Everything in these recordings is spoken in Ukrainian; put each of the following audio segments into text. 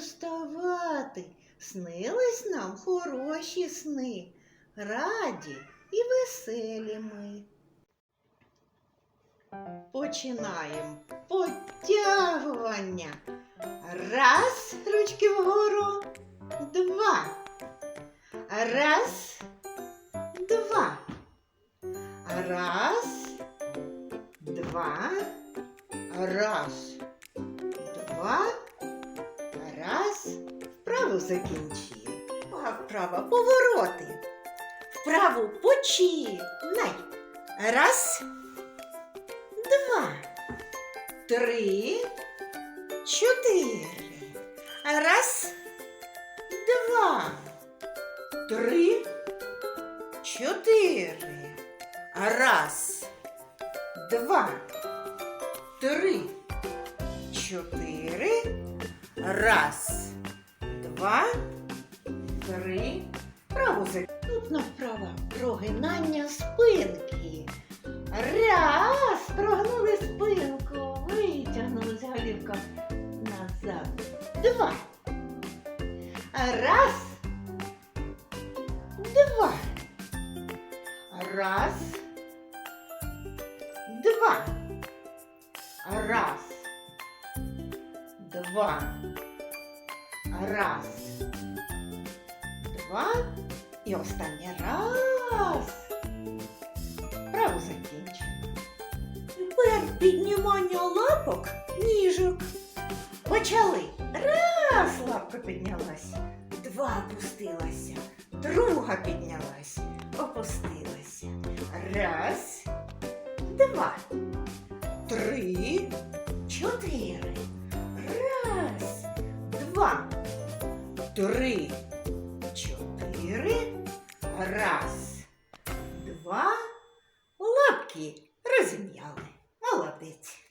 співати. Снились нам хороші сни, раді і веселі ми. Починаємо потягування. Раз, ручки вгору, два. Раз, два. Раз, два. Раз, два. Раз. Вправо закінчили. А вправо повороти. Вправо починай. Раз, два, три, чотири. Раз, два, три, чотири. Раз, два, три, чотири. Раз, два, три. Право тут направо прогинання спинки. Раз, прогнули спинку, витягнули голівка назад. Два. Раз. Два. Раз. Два. Раз. Два. Раз. Два. І останній раз. Право закінчено. Тепер піднімання лапок ніжок. Почали. Раз лапка піднялась, два опустилася, друга піднялась, опустилася. Раз, два, три, чотири. Два, три, чотири. Раз, два. Лапки розім'яли. Молодець.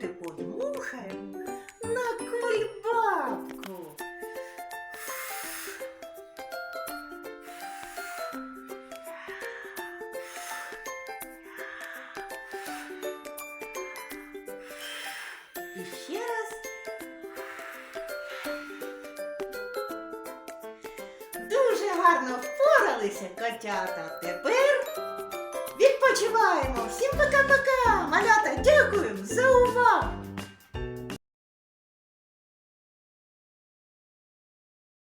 Давайте подмухаємо на кульбабку. Дуже гарно впоралися котята. Тепер відпочиваємо. Всім пока-пока. Малята, дякуємо за увагу.